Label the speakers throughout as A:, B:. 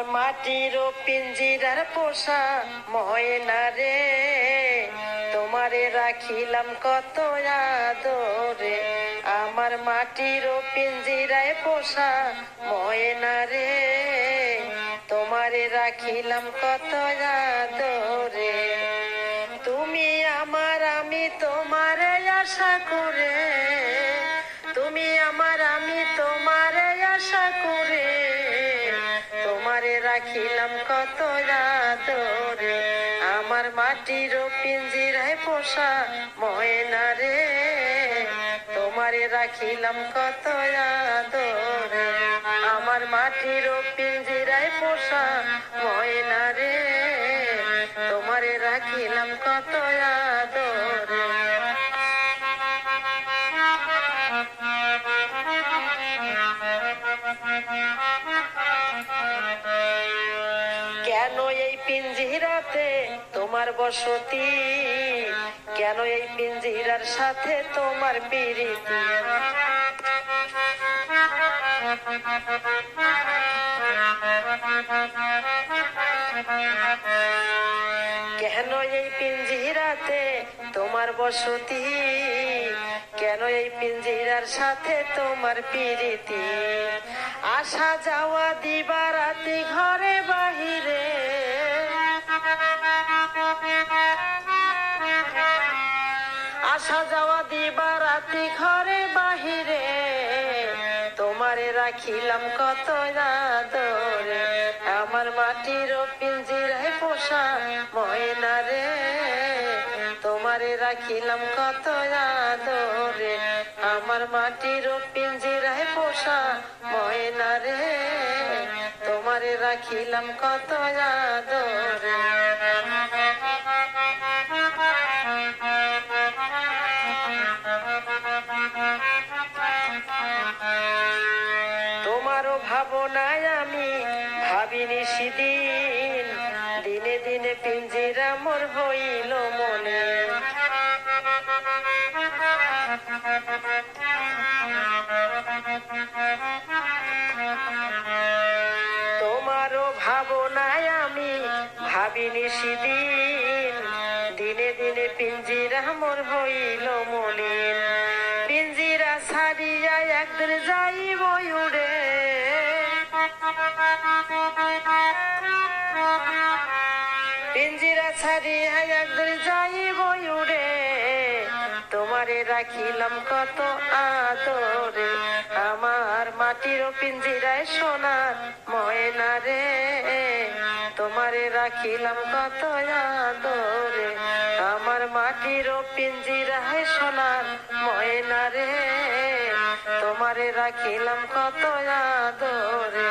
A: আমার মাটির পিঞ্জিরার পোষা ময়না রে তোমারে রাখিলাম কত আদরে। আমার মাটির পিঞ্জিরায় পোষা ময়না রে তোমারে রাখিলাম কত আদরে। তুমি আমার, আমি তোমার আশা করে রাখিলাম কত আদরে। আমার মাটির পিঞ্জিরায় পোষা ময়না রে, তোমারে রাখিলাম কত আদরে। আমার মাটির পিঞ্জিরায় পোষা ময়না রে, তোমারে রাখিলাম কত আদরে। কেন পিঞ্জিরাতে তোমার বসতি। কেন এই পিঞ্জিরার সাথে তোমার পিরিতি? কেন এই পিঞ্জিরাতে তোমার বসতি? কেন এই পিঞ্জিরার সাথে তোমার পিরিতি? আসা যাওয়া দিবা রাতি ঘরে বাহিরে। আসা যাওয়া দিবা রাতি ঘরে বাহিরে। তোমারে রাখিলাম কত আদরে আমার মাটির পিঞ্জিরায় পোষা ময়না রে। তোমারে রাখিলাম কত আদরে আমার মাটির পিঞ্জিরায় পোষা ময়না রে। তোমারে রাখিলাম কত আদরে ভাবনায় আমি ভাবিনি সেদিন। দিনে দিনে পিঞ্জিরা মোর হইল মনে। তোমারও ভাবনায় আমি ভাবিনি সেদিন। দিনে দিনে পিঞ্জিরা মোর হইল মলিন পিঞ্জিরা ছাড়িয়া একদিন যাইব উড়ে তোমারে রাখিলাম কত আদরে। আমার মাটির পিঞ্জিরায় সোনার ময়না রে। তোমারে রাখিলাম কত আদরে। আমার মাটির পিঞ্জিরায় সোনার ময়না রে। তোমারে রাখিলাম কত আদরে।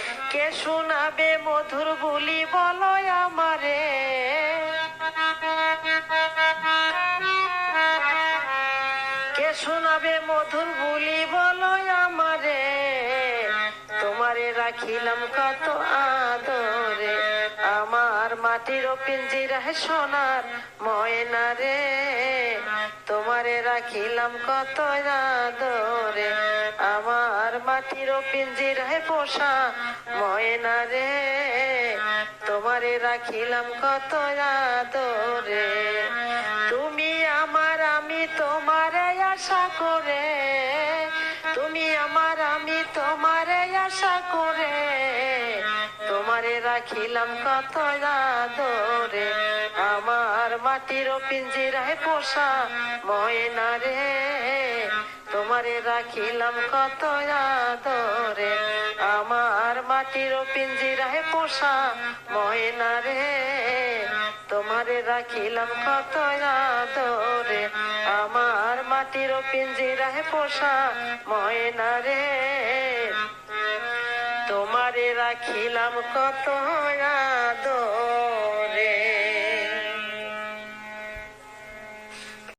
A: কে শোনাবে মধুর বলি বলো আমারে? কে শোনাবে মধুর বলি বলো আমারে? তোমারে রাখিলাম কত আদরে। আমার মাটির পিঞ্জিরায় সোনার ময়না রে। তোমারে রাখিলাম কত আদরে। আমার মাটির পিঞ্জিরায় পোষা ময়না রে, তোমারে রাখিলাম কত আদরে। তুমি আমার, আমি তোমার আশা করে, তুমি আমার, আমি তোমার আশা করে, তোমারে রাখিলাম কত আদরে। আমার মাটির পিঞ্জিরায় পোষা ময়না রে তোমারে রাখিলাম কত আদরে। আমার মাটির পিঞ্জিরায় পোষা ময়না রে। তোমারে রাখিলাম কত আদরে। আমার মাটির পিঞ্জিরায় পোষা ময়না রে। তোমারে রাখিলাম কত আদরে।